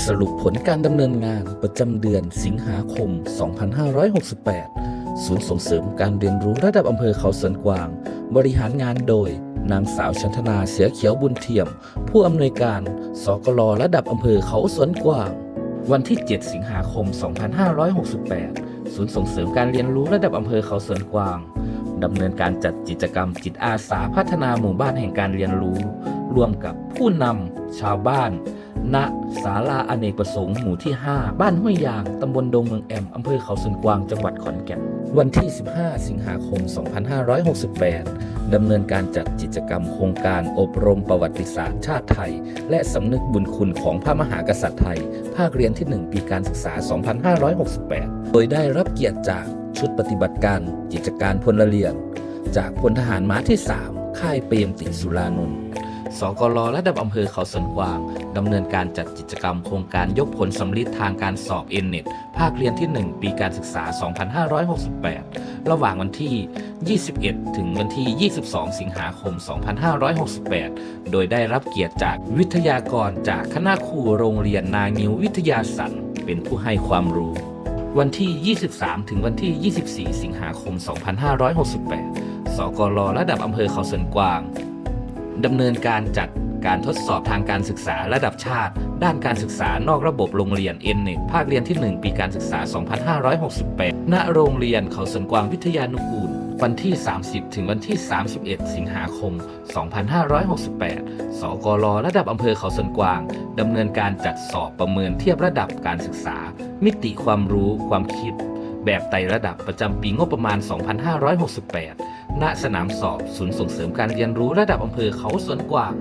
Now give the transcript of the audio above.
สรุปผลการดำเนินงานประจำเดือนสิงหาคม 2568 ศูนย์ส่งเสริมการเรียนรู้ระดับอำเภอเขาสวนกวาง บริหารงานโดย นางสาวชันธนาเสือเขียวบุญเทียม ผู้อำนวยการสกลระดับอำเภอเขาสวนกวาง วันที่ 7 สิงหาคม 2568 ศูนย์ส่งเสริมการเรียนรู้ระดับอำเภอเขาสวนกวางดำเนินการจัดกิจกรรมจิตอาสาพัฒนาหมู่บ้านแห่งการเรียนรู้ ร่วมกับผู้นำชาวบ้าน ณศาลาอเนกประสงค์หมู่ที่ 5 บ้านห้วยยาง ตำบลดงเมืองแอม อำเภอเขาสนกวาง จังหวัดขอนแก่น วันที่ 15 สิงหาคม 2568 ดำเนินการจัดกิจกรรมโครงการอบรมประวัติศาสตร์ชาติไทย และสำนึกบุญคุณของพระมหากษัตริย์ไทย ภาคเรียนที่ 1 ปีการศึกษา 2568 โดยได้รับเกียรติจากชุดปฏิบัติการกิจการพลเรือน จากพลทหารม้าที่ 3 ค่ายเปรมติสุรานนท์ สกลระดับอำเภอเขาสวนกวางดำเนินการจัดกิจกรรมโครงการยกผลสำลิดทางการสอบเอ็นเน็ตภาคเรียนที่ 1 ปีการศึกษา 2568 ระหว่างวันที่ 21 ถึงวันที่ 22 สิงหาคม 2568 โดยได้รับเกียรติจากวิทยากรจากคณะครูโรงเรียนนางิววิทยาสันเป็นผู้ให้ความรู้วันที่ 23 ถึงวันที่ 24 สิงหาคม 2568 สกลระดับอำเภอเขาสวนกวาง ดำเนินการจัดการทดสอบทางการศึกษาระดับชาติ ด้านการศึกษานอกระบบโรงเรียนเอ็นเน็ตภาคเรียนที่ 1 ปีการศึกษา 2568 ณ โรงเรียนเขาสนกวางวิทยานุกูล วันที่ 30 ถึงวันที่ 31 สิงหาคม 2568 สกลระดับอำเภอเขาสนกวาง ดำเนินการจัดสอบประเมินเทียบระดับการศึกษา มิติความรู้ ความคิด แบบไต่ระดับประจำปีงบประมาณ 2568 ณสนามสอบศูนย์ส่งเสริมการเรียนรู้ระดับอำเภอเขาสวนกวาง